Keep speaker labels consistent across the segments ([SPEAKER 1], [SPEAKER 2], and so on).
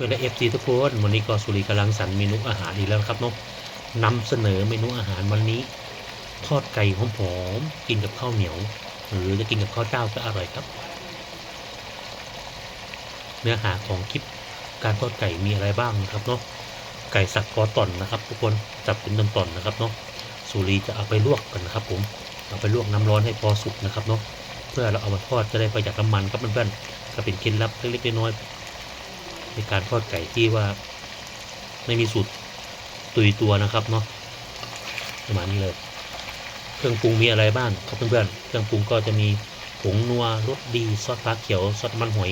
[SPEAKER 1] เวลาเอฟซีทุกคนวันนี้ก็สุริกำลังสรรเมนูอาหารอีกแล้วครับเนาะนำเสนอเมนูอาหารวันนี้ ทอดไก่หอมๆกินกับข้าวเหนียว หรือจะกินกับข้าวเจ้าก็อร่อยครับ เนื้อหาของคลิปการทอดไก่มีอะไรบ้างครับเนาะไก่สับคอต่อนนะครับทุกคนจับเป็นตอนๆนะครับเนาะสุรีจะเอาไปลวกกันนะครับ ผมเอาไปลวกน้ำร้อนให้พอสุกนะครับเนาะเพื่อเราเอามาทอดจะได้ประหยัดน้ำมันครับเพื่อนๆก็เป็นเคล็ดลับเล็กๆน้อยๆ ในการทอดไก่ที่ว่า ไม่มีสูตรตุยตัวนะครับเนาะประมาณนี้เลย เครื่องปรุงมีอะไรบ้างครับเพื่อนๆเครื่องปรุงก็จะมีผงนัวรสดีซอสปลาเขียวซอสมันหอย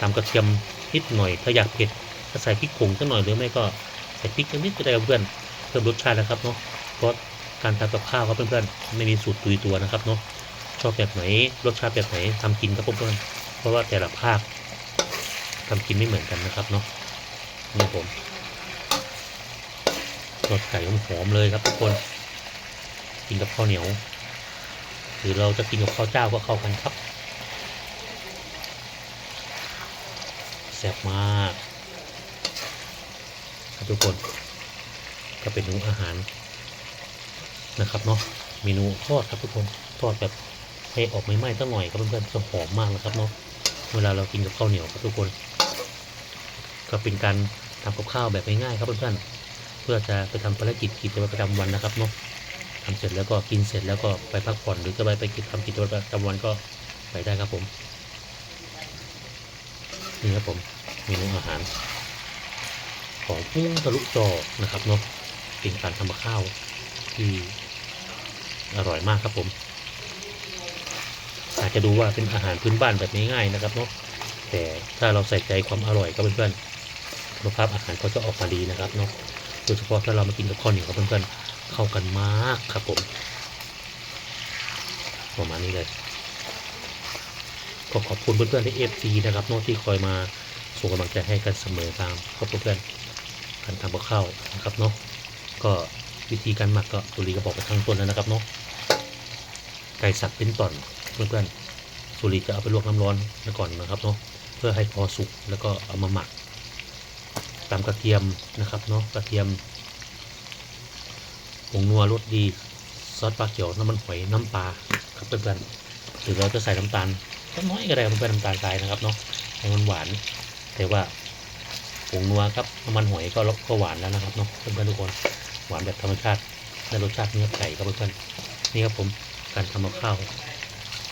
[SPEAKER 1] ตามกระเทียมนิดหน่อยถ้าอยากเผ็ดก็ใส่พริกผงสักหน่อยหรือไม่ก็ใส่พริกนิดก็ได้ครับเพื่อนเพิ่มรสชาตินะครับเนาะเพราะการทำกับข้าวครับเพื่อนๆไม่มีสูตรตุยตัวนะครับเนาะชอบแบบไหนรสชาติแบบไหนทำกินครับเพื่อนๆเพราะว่าแต่ละภาค ทำกินไม่เหมือนกันนะครับเนาะนี่ผมรสไก่หอมเลยครับทุกคน กินกับข้าวเหนียว หรือเราจะกินกับข้าวเจ้าก็เข้ากันครับแซ่บมากครับทุกคนก็เป็นเมนูอาหารนะครับเนาะเมนูทอดครับทุกคนทอดแบบให้ออกไม่ไหม้ตั้งหน่อยครับเพื่อนๆจะหอมมากนะครับเนาะเวลาเรากินกับข้าวเหนียวครับทุกคน ก็เป็นการทำกับข้าวแบบง่ายๆครับเพื่อนๆ เพื่อจะไปทำภารกิจกิจวัตรประจำวันนะครับเนาะทำเสร็จแล้วก็กินเสร็จแล้วก็ไปพักผ่อนหรือจะไปไปกิจทำกิจวัตรประจำวันก็ไปได้ครับผมนี่ครับผมเมนูอาหาร ของพุ่งทะลุจอนะครับเนาะเป็นการทำกับข้าวที่อร่อยมากครับผม อาจจะดูว่าเป็นอาหารพื้นบ้านแบบง่ายๆนะครับเนาะแต่ถ้าเราใส่ใจความอร่อยครับเพื่อนๆ คุณภาพอาหารก็จะออกมาดีนะครับเนาะโดยเฉพาะถ้าเรามากินกับข้าวเหนียวครับเพื่อนๆเข้ากันมากครับผมประมาณนี้เลยก็ขอบคุณเพื่อนๆที่เอฟซีนะครับน้องที่คอยมาส่งกำลังใจให้กันเสมอตามครับเพื่อนๆการทำกับข้าวนะครับเนาะก็วิธีการหมักก็ตุลีก็บอกไปข้างต้นแล้วนะครับเนาะไก่สับเป็นตอนเพื่อนๆสุรีจะเอาไปลวกน้ำร้อนก่อนนะครับเนาะเพื่อให้พอสุกแล้วก็เอามาหมัก ตามกระเทียมนะครับเนาะกระเทียมผงนัวรสดีซอสปลาเขียวน้ำมันหอยน้ำปลาครับเพื่อนๆหรือเราจะใส่น้ำตาลก็น้อยก็ได้เพื่อนๆน้ำตาลทรายนะครับเนาะให้มันหวานแต่ว่าผงนัวครับน้ำมันหอยก็ก็หวานแล้วนะครับเนาะเพื่อนๆทุกคนหวานแบบธรรมชาติได้รสชาติเนื้อไก่ครับเพื่อนๆนี่ครับผมการทำกับข้าว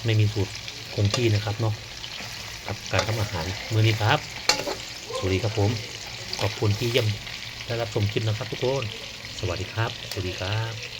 [SPEAKER 1] ไม่มีสูตรคงที่นะครับเนาะกับการทำอาหารมื้อนี้ครับสวัสดีครับผม ขอบคุณที่เยี่ยมได้รับชมคลิปนะครับทุกคน สวัสดีครับ สวัสดีครับ